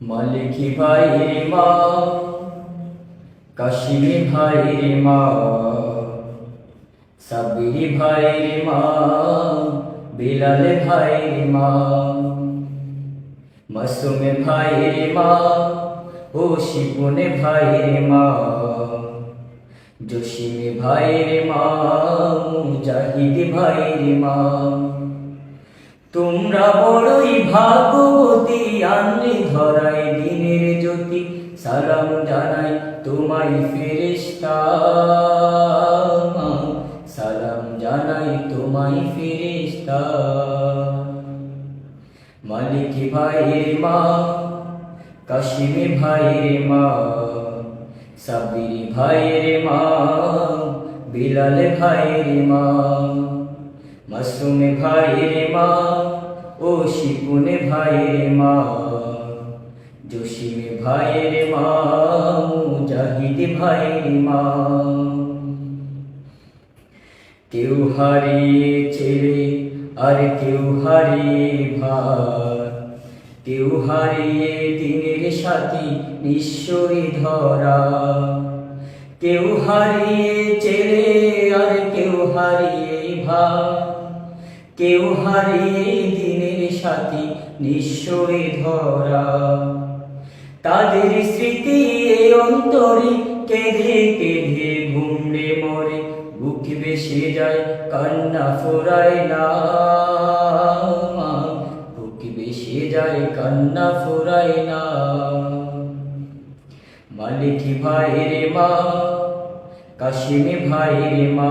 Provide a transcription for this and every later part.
মালিকি ভাই মা, কাশিমি ভাই মা, সাবিরি ভাই মা, বিলালে ভাই মা, মাসুমে ভাই মা, ও শিপুনে ভাই মা, জসিমে ভাই মা, মুজাহিদ ভাই মা। তোমরা বড়ই ভাগবতী আনলে ধরাই দিনের জ্যোতি। সালাম জানাই তোমায় ফেরেশতা। সালাম জানাই তোমায় ফেরেশতা। মালিকি ভাই রে মা, কাশিমে ভাই রে মা সাবিরি ভাই রে মা, বিলাল ভাই রে মা। মাসুমে ভাই রে মা ও শিপুনে ভাই রে মা। জসিমে ভাই রে মা, মুজাহিদ ভাই রে মা। কেউ হারিয়ে ছেলে আর কেউ হারিয়ে ভাই কেউ হারিয়ে দিনের সাথী নিশ্চয়ই ধরা। কেউ হারিয়ে ছেলে আর কেউ হারিয়ে ভাই কেউ হারিয়ে দিনের সাথে নিশ্চয়ই ধরা। তাদের স্মৃতি অন্তরে কেঁদে কেঁদে ঘুমড়ে মরে, বুক বেসে যায়, কান্না ফোরায় না। বুক বেসে যায়, কান্না ফোরায় না। মালিকি ভাই রে মা, কাশিমে ভাইরে মা।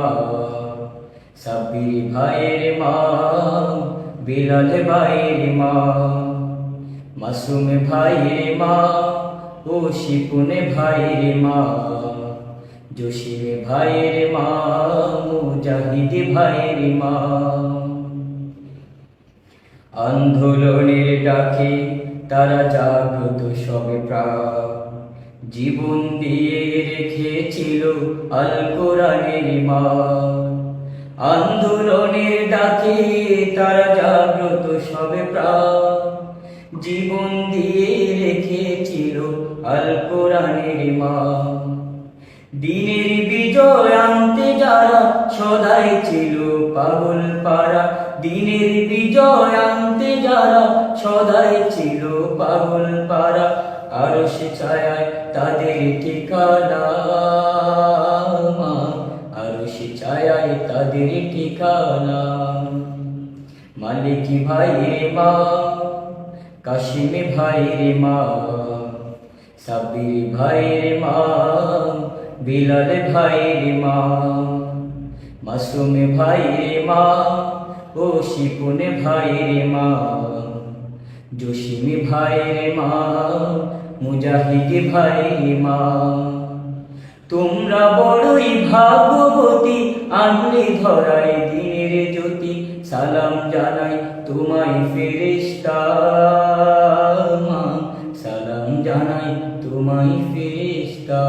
সাবির ভাই রে মা, বিলাল ভাই রে মা, মাসুমে ভাই রে মা ও শিপুনে ভাই রে মা, জসিমে ভাই রে মা, মুজাহিদ ভাই রে মা। আন্দোলনের ডাকে তারা জাগ্রত সবে প্রাণ। জীবন দিয়ে রেখেছিল আল কোরআনের মা। আন্দোলনের ডাকে তারা জাগ্রত সবে প্রাণ। জীবন দিয়ে রেখেছিল আল কোরআনের মা দিনের বিজয় আনতে যারা সদাই ছিল পাগল পাড়া। দিনের বিজয় আনতে যারা সদাই ছিল পাগল পাড়া। আর সে ছায়ায় তাদের ঠিকানা। তাদের ঠিকানা। মালিকি ভাই রে মা, কাশিমে ভাই রে মা সাবির ভাই রে মা, বিলাল ভাই রে মা, মাসুমে ভাই রে মা ও ভাই রে মা, জসিমে ভাই রে মা, মুজাহিদ ভাই রে মা। তোমরা বড়ই ভাগবতী আনলে ধরাই দিনের জ্যোতি। সালাম জানাই তোমায় ফেরিস্তা সালাম জানাই তোমায় ফেরেশতা